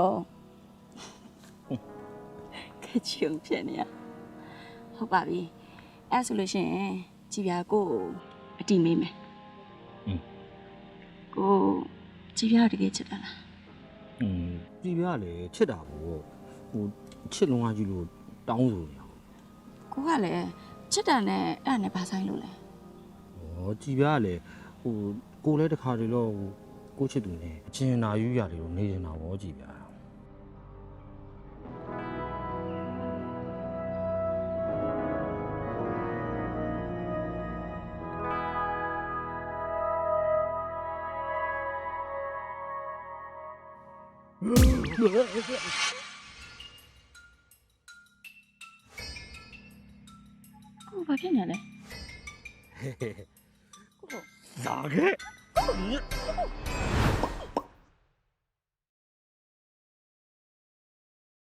ကုန်ခချုံဖြစ်နေရဟုတ်ပါပြီအဲ့ဆိုလို့ရှိရင်ကြည်ပြကိုအတီမေးမယ်ကိုကြည်ပြတကယ်ချစ်တာလားอืมကြည်ပြလည်းချစ်တာပေါ့ဟိုချစ်လုံးဝကြီးလို့တောင်းဆိုနေတာကိုကလည်းချစ်တာနဲ့အဲ့ဒါနဲ့ဘာဆိုင်လို့လဲဩကြည်ပြကလည်းဟိုကိုလည်းတခါတည်းတော့ဟိုကိုချစ်သူနဲ့အချင်းနာယူရတယ်လို့နေနေတာပေါ့ကြည်ပြ ကိုဘာဖြစ်နေလဲကိုလာခဲ့